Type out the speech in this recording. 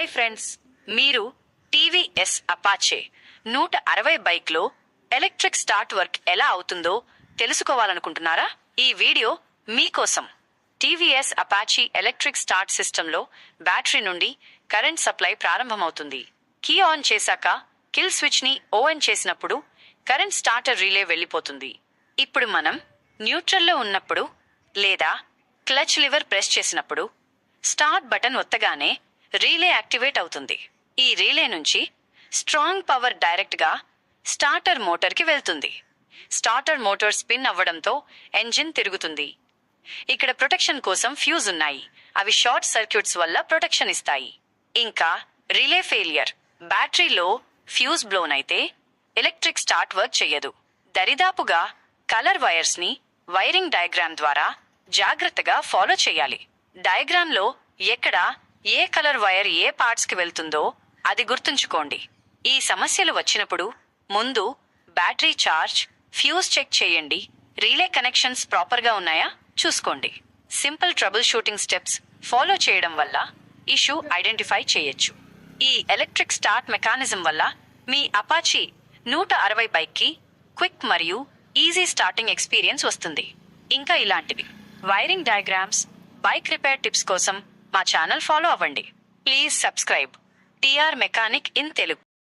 Hi friends మీరు TVS Apache నూట అరవై బైక్లో ఎలక్ట్రిక్ స్టార్ట్ వర్క్ ఎలా అవుతుందో తెలుసుకోవాలనుకుంటున్నారా? ఈ వీడియో మీకోసం. టీవీఎస్ అపాచీ ఎలక్ట్రిక్ స్టార్ట్ సిస్టంలో బ్యాటరీ నుండి కరెంట్ సప్లై ప్రారంభమవుతుంది. కీ ఆన్ చేశాక కిల్ స్విచ్ని ఓఎన్ చేసినప్పుడు కరెంట్ స్టార్టర్ రిలే వెళ్ళిపోతుంది. ఇప్పుడు మనం న్యూట్రల్లో ఉన్నప్పుడు లేదా క్లచ్ లివర్ ప్రెస్ చేసినప్పుడు స్టార్ట్ బటన్ ఒత్తగానే రీలే యాక్టివేట్ అవుతుంది. ఈ రీలే నుంచి స్ట్రాంగ్ పవర్ డైరెక్ట్గా స్టార్టర్ మోటార్కి వెళ్తుంది. స్టార్టర్ మోటార్ స్పిన్ అవ్వడంతో ఎంజిన్ తిరుగుతుంది. ఇక్కడ ప్రొటెక్షన్ కోసం ఫ్యూజ్ ఉన్నాయి. అవి షార్ట్ సర్క్యూట్స్ వల్ల ప్రొటెక్షన్ ఇస్తాయి. ఇంకా రిలే ఫెయిలియర్. బ్యాటరీలో ఫ్యూజ్ బ్లోన్ అయితే ఎలక్ట్రిక్ స్టార్ట్ వర్క్ చేయదు దరిదాపుగా కలర్ వైర్స్ని వైరింగ్ డయాగ్రామ్ ద్వారా జాగ్రత్తగా ఫాలో చేయాలి. డయాగ్రామ్లో ఎక్కడ ఏ కలర్ వైర్ ఏ పార్ట్స్కి వెళ్తుందో అది గుర్తుంచుకోండి. ఈ సమస్యలు వచ్చినప్పుడు ముందు బ్యాటరీ చార్జ్ ఫ్యూజ్ చెక్ చేయండి. రీలే కనెక్షన్స్ ప్రాపర్గా ఉన్నాయా? చూసుకోండి. Simple troubleshooting steps follow చేయడం వల్ల ఇష్యూ ఐడెంటిఫై చేయొచ్చు. ఈ ఎలక్ట్రిక్ స్టార్ట్ మెకానిజం వల్ల మీ అపాచీ నూట అరవై బైక్కి క్విక్ మరియు ఈజీ స్టార్టింగ్ ఎక్స్పీరియన్స్ వస్తుంది. ఇంకా ఇలాంటివి. Wiring diagrams bike repair tips కోసం మా ఛానల్ ఫాలో అవ్వండి. Please subscribe. TR mechanic in Telugu.